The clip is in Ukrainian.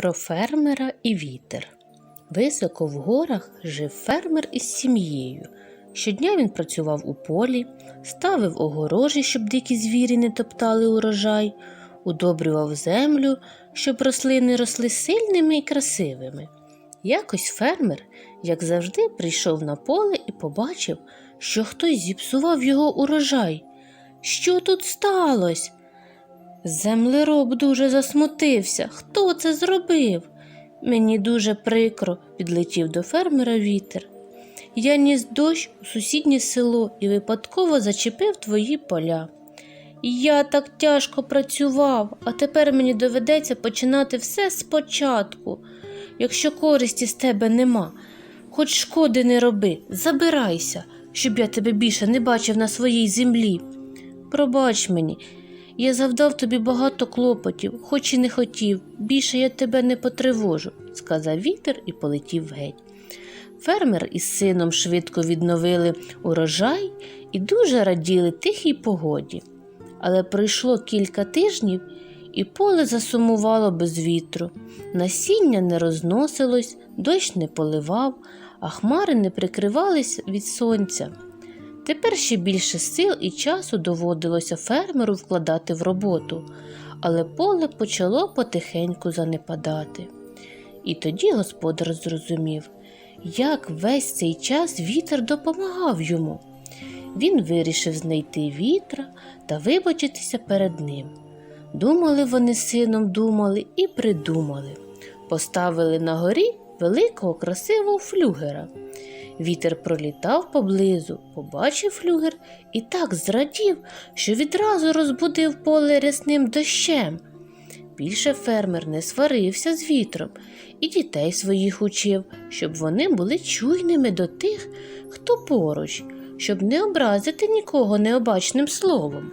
Про фермера і вітер. Високо в горах жив фермер із сім'єю. Щодня він працював у полі, ставив огорожі, щоб дикі звірі не топтали урожай, удобрював землю, щоб рослини росли сильними і красивими. Якось фермер, як завжди, прийшов на поле і побачив, що хтось зіпсував його урожай. Що тут сталося? Землероб дуже засмутився. Хто це зробив? Мені дуже прикро, підлетів до фермера вітер. Я ніс дощ у сусіднє село і випадково зачепив твої поля. Я так тяжко працював, а тепер мені доведеться починати все спочатку. Якщо користі з тебе нема, хоч шкоди не роби, забирайся, щоб я тебе більше не бачив на своїй землі. Пробач мені, я завдав тобі багато клопотів, хоч і не хотів, більше я тебе не потривожу, сказав вітер і полетів геть. Фермер із сином швидко відновили урожай і дуже раділи тихій погоді. Але пройшло кілька тижнів, і поле засумувало без вітру. Насіння не розносилось, дощ не поливав, а хмари не прикривались від сонця. Тепер ще більше сил і часу доводилося фермеру вкладати в роботу, але поле почало потихеньку занепадати. І тоді господар зрозумів, як весь цей час вітер допомагав йому. Він вирішив знайти вітра та вибачитися перед ним. Думали вони сином, думали і придумали. Поставили на горі великого красивого флюгера. Вітер пролітав поблизу, побачив флюгер і так зрадів, що відразу розбудив поле рясним дощем. Більше фермер не сварився з вітром і дітей своїх учив, щоб вони були чуйними до тих, хто поруч, щоб не образити нікого необачним словом.